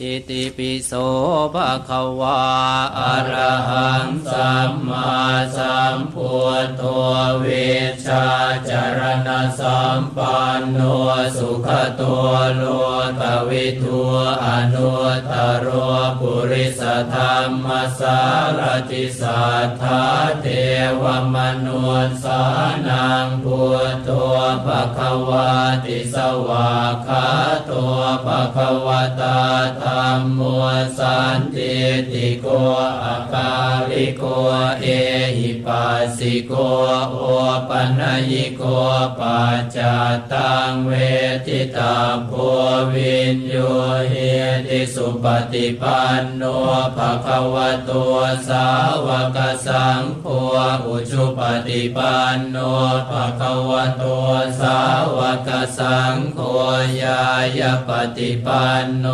อิติปิโสภะคะวาอะระหังสัมมาสัมพุทโธ วชชาจารณสัมปันโนสุขตัวโลกวิทูอนุตตรโรปุริสธรรมสารติสัทธาเทวมนุสสานังพุทโธภะคะวาติสวากขาโตภะคะวตาธรรมโมสันติติโกอาคาลิโกเอ หิปัสสิโกโอปัญญิโกปัจจตังเวทิตาโพวินโยเฮติสุปฏิปันโนภะคะวะโตสาวกสังโฆอุชุปฏิปันโนภะคะวะโตสาวกสังโฆยายปฏิปันโน